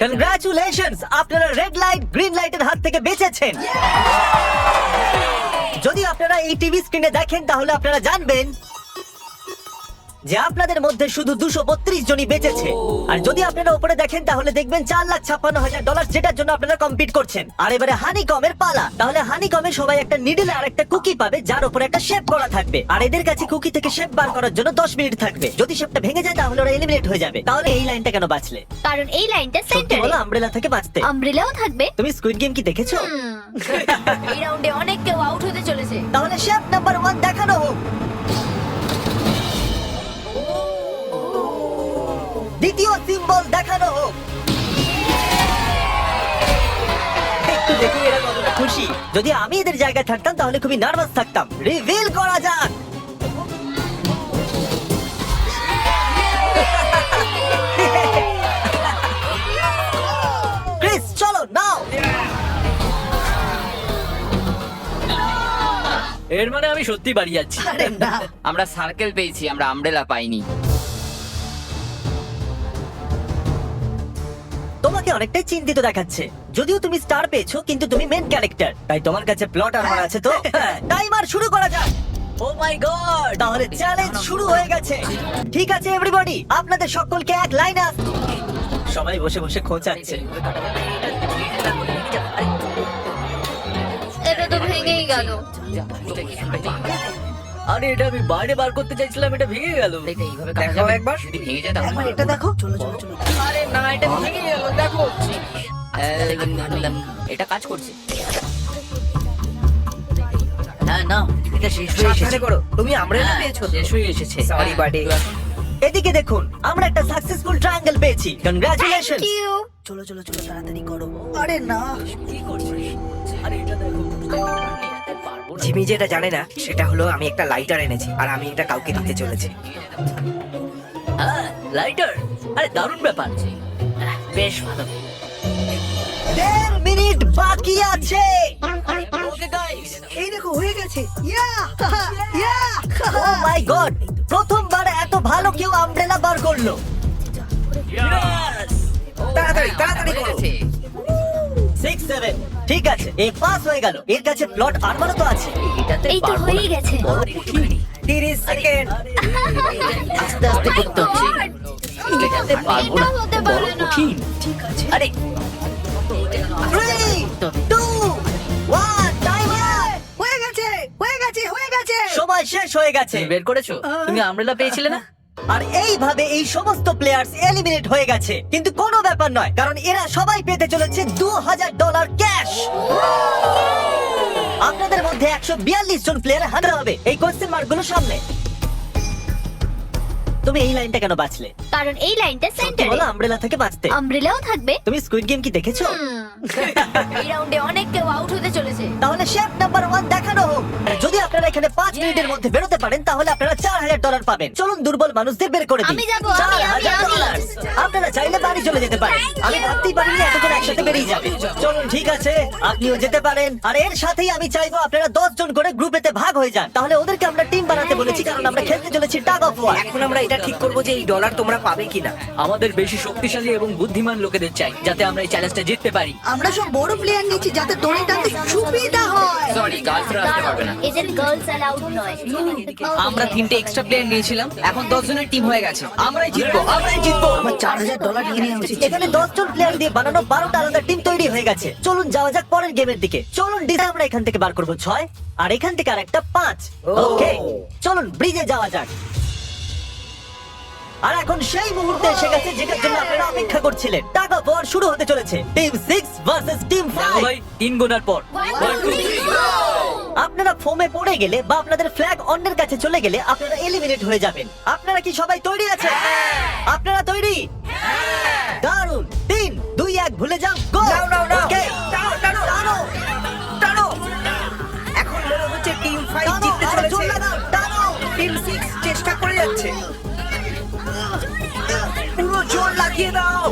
Congratulations আপনারা red light green লাইটের হাত থেকে বেঁচেছেন। যদি আপনারা এই টিভি স্ক্রিনে দেখেন তাহলে আপনারা জানবেন যে আপনাদের মধ্যে শুধু দুশো বত্রিশ জনই বেঁচেছে। আর যদি আপনারা উপরে দেখেন তাহলে দেখবেন চার লাখ ছাপ্পান্ন হাজার ডলার যেটার জন্য আপনারা কম্পিট করছেন। আর এবারে হানি কমের পালা। তাহলে হানি কমে সবাই একটা নিডল আর একটা কুকি পাবে যার উপরে একটা শেপ করা থাকবে। আর এদের কাছে কুকি থেকে শেপ বার করার জন্য দশ মিনিট থাকবে। যদি শেপটা ভেঙে যায় তাহলে ওরা এলিমিনেট হয়ে যাবে। তাহলে এই লাইনটা কেন বাঁচলে? কারণ এই লাইনটা সত্যি সেন্টারে বলো আমব্রেলা থেকে বাঁচতে। আমব্রেলাও থাকবে। তুমি স্কুইড গেম কি দেখেছ? এই রাউন্ডে অনেক কেউ আউট হতে চলেছে। তাহলে শেপ নাম্বার ওয়ান যদি আমি এদের জায়গায় থাকতাম তাহলে খুবই নার্ভাস থাকতাম। রিভিল করা যাক। ক্রিস চলো নাও। এর মানে আমি সত্যি বাড়ি যাচ্ছি। আমরা সার্কেল পেয়েছি আমরা আমব্রেলা পাইনি। তোমাকে অনেকটাই চিন্তিত দেখাচ্ছে। যদিও তুমি স্টার পেয়েছ কিন্তু তুমি মেন ক্যারেক্টার তাই তোমার কাছে প্লট আর্মার আছে তো? টাইমার শুরু করা যাক। ও মাই গড তাহলে চ্যালেঞ্জ শুরু হয়ে গেছে। ঠিক আছে এভরিবডি আপনাদের সকলকে এক লাইনে সবাই বসে বসে খোঁচাচ্ছে। এটা তো ভেঙেই গেল। আরে এটা আমি বাইরে বার করতে চাইছিলাম এটা ভেঙে গেল। এইভাবে একবার। ভেঙে যায় এটা দেখো। আরে না এটা ভেঙে গেল দেখো। এটা কাজ করছে। হ্যাঁ না এটা শেষ হয়ে এসেছে। করো তুমি আমব্রেলা হ্যাঁ, পেয়েছ শেষ হয়ে এসেছে। সরি বাডি এদিকে দেখুন আমরা একটা সাকসেসফুল ট্রায়াঙ্গেল পেয়েছি। কংগ্রাচুলেশন কিউ চলো চলো চলো তাড়াতাড়ি করো। আরে না। কি করছিস আরে এটা দেখো জিমি যেটা জানে না সেটা হলো আমি একটা লাইটার এনেছি আর আমি এটা কাউকে দিতে চলেছি। হ্যাঁ লাইটার আরে দারুণ ব্যাপার। বেশ ভালো। দেড় মিনিট বাকি আছে। ওকে গাইস এই দেখো হয়ে গেছে। ইয়া! ইয়া! ও মাই গড প্রথমবার এত ভালো কেউ আমব্রেলা বার করল। তাড়াতাড়ি তাড়াতাড়ি করো। সিক্স সেভেন ঠিক আছে এই পাস হয়ে গেল। এর কাছে প্লট আর্মারও তো আছে। এটাতে এই তো হয়েই গেছে। বড় একটুখানি। 30 সেকেন্ড আস্তে আস্তে করতে হচ্ছে এটাতে পারব না। বড় পারে না কঠিন আরে হয়ে গেছে। তুমি বের করেছ? তুমি আমব্রেলা পেয়েছিলে না? আর এইভাবে এই সমস্ত প্লেয়ার্স এলিমিনেট হয়ে গেছে। কিন্তু কোনো ব্যাপার নয় কারণ এরা সবাই পেতে চলেছে দু হাজার ডলার ক্যাশ আপনাদের মধ্যে একশো বিয়াল্লিশ জন প্লেয়ার হারা হবে। এই কোয়েশ্চেন মার্কগুলো সামনে। তুমি এই লাইনটা কেন বাঁচলে? কারণ এই লাইনটা সেন্টারে বলো আমব্রেলা থেকে বাঁচতে। আমব্রেলাও থাকবে। তুমি স্কুইড গেম কি দেখেছ? হুম। এই রাউন্ডে অনেক কেউ আউট হতে চলেছে। তাহলে শেফ নাম্বার ওয়ান দেখানো হোক। যদি আপনারা এখানে পাঁচ মিনিটের মধ্যে বেরোতে পারেন তাহলে আপনারা চার হাজার ডলার পাবেন। চলুন দুর্বল মানুষদের বের করে আমি যাব, চার আমি, আমি, হাজার আমি। ডলার আপনারা চাইলে বাড়ি চলে যেতে পারেন। Thank আমি you. ভাবতেই পারিনি এতক্ষণ একসাথে বেরিয়ে যাবে। চলুন ঠিক আছে আপনিও যেতে পারেন। আর এর সাথেই আমি চাইব আপনারা দশ জন করে গ্রুপেতে ভাগ হয়ে যান। তাহলে ওদেরকে আমরা টিম বানাতে বলেছি কারণ আমরা খেলতে চলেছি টাগ অফ ওয়ার এখন আমরা এটা ঠিক করব যে এই ডলার তোমরা পাবে কিনা। আমাদের বেশি শক্তিশালী এবং বুদ্ধিমান লোকেদের চাই যাতে আমরা এই চ্যালেঞ্জটা জিততে পারি। আমরা সব বড় প্লেয়ার নিচ্ছি যাতে দড়ি টানতে সুবিধা হয়। সরি গার্লসরা আসতে পারবে না। এদের গার্লস অ্যালাউড নয় আমরা তিনটে এক্সট্রা প্লেয়ার নিয়েছিলাম এখন দশ জনের টিম হয়ে গেছে। আমরাই জিতবো আমরাই জিতবো। আমার চার হাজার ডলার নিয়ে নেওয়া উচিত। এখানে দশ জন প্লেয়ার দিয়ে বানানো বারোটা আলাদা টিম তৈরি হয়ে গেছে। চলুন যাওয়া যাক পরের গেমের দিকে। চলুন ডিজে আমরা এখান থেকে বার করব ছয় আর এখান থেকে আর একটা পাঁচ ওকে চলুন ব্রিজে যাওয়া যাক। আর এখন সেই মুহূর্তে এসে গেছে যেটার জন্য আপনারা অপেক্ষা করছিলেন। টাকা পর শুরু হতে চলেছে। Team six versus team five তিন গোনার পর. আপনারা ফোমে পড়ে গেলে বা আপনাদের ফ্ল্যাগ অন্যের কাছে চলে গেলে আপনারা এলিমিনেট হয়ে যাবেন। আপনারা কি সবাই তৈরি আছেন? আপনারা তৈরি? দারুণ তিন দুই এক ভুলে যাও। গো। ওকে টানো, টানো। টানো টানো এখন মনে হচ্ছে টিম 5 জিততে চলেছে। টিম 6 চেষ্টা করে যাচ্ছে। পুরো জোর লাগিয়ে দাও।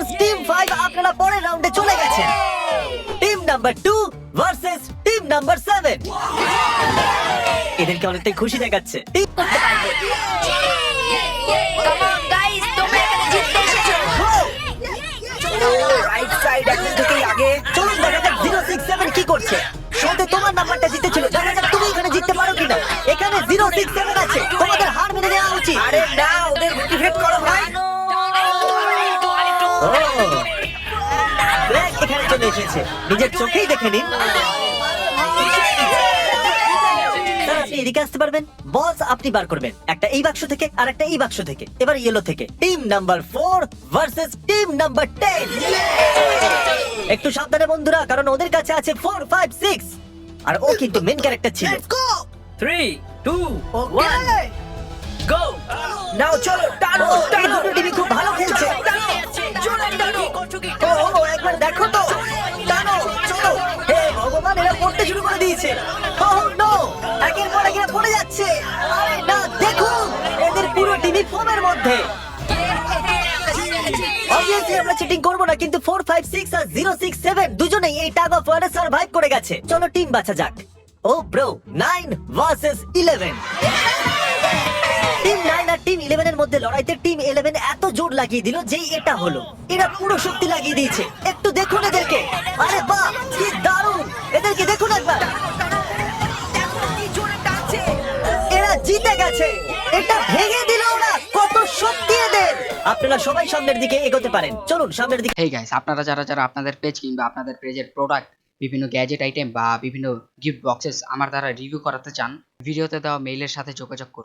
কংগ্রাচুলেশনস টিম 5 আপনারা পরের রাউন্ডে চলে number two versus team number seven এদেরকে অনেকটাই খুশি দেখাচ্ছে। Team- করতে পারবে কাম অন গাইস তোমরা এখানে জিততে এসেছ। রাইট সাইড এখন থেকেই আগে। চলুন দেখা যাক জিরো সিক্স সেভেন কি করছে। শোতে তোমার নাম্বারটা জিতেছিল দেখা যাক তুমি এখানে জিততে পারো কিনা। এখানে জিরো সিক্স সেভেন আছে তোমাদের হার মেনে নেওয়া উচিত। আরে না এসেছে নিজের চোখেই দেখে নিন স্যার, আপনি এদিকে আসতে পারবেন বলস আপনি বার করবেন একটা এই বাক্স থেকে আর একটা এই বাক্স থেকে এবার ইয়েলো থেকে team number four versus team number ten একটু সাবধানে বন্ধুরা কারণ ওদের কাছে আছে ফোর ফাইভ সিক্স আর ও কিন্তু মেন ক্যারেক্টার ছিল three two one go now চলো টানো টানো খুব ভালো খেলছে ও, ও, ও, একবার দেখো তো দিয়েছে। Oh! একের পর এক পড়ে যাচ্ছে। না, দেখুন, এদের পুরো টিমই ফোমের মধ্যে। অবভিয়াসলি আমরা চিটিং করব না, কিন্তু 4 5 6 আর 0 6 7 দুজনেই এই টাগ অফ ওয়ারে সার্ভাইভ করে গেছে। চলো টিম বাছা যাক। ও ব্রো 9 ভার্সেস 11 টিম নাইন আর টিম ইলেভেন এর মধ্যে লড়াইতে টিম ইলেভেন এত জোর লাগিয়ে দিল যে এটা হলো। এরা পুরো শক্তি লাগিয়ে দিয়েছে। একটু দেখুন এদেরকে। আরে বাহ এদেরকে দেখুন একবার। এরা জিতে গেছে। এটা ভেঙে দিল ওরা কত শক্তি এদের। আপনারা সবাই সামনের দিকে এগোতে পারেন। চলুন, সামনের দিকে। হেই গাইস আপনারা যারা যারা আপনাদের পেজ কিংবা আপনাদের পেজের প্রোডাক্ট বিভিন্ন গ্যাজেট আইটেম বা বিভিন্ন গিফট বক্সেস আমার দ্বারা রিভিউ করাতে চান, ভিডিওতে দেওয়া মেইলের সাথে যোগাযোগ করুন।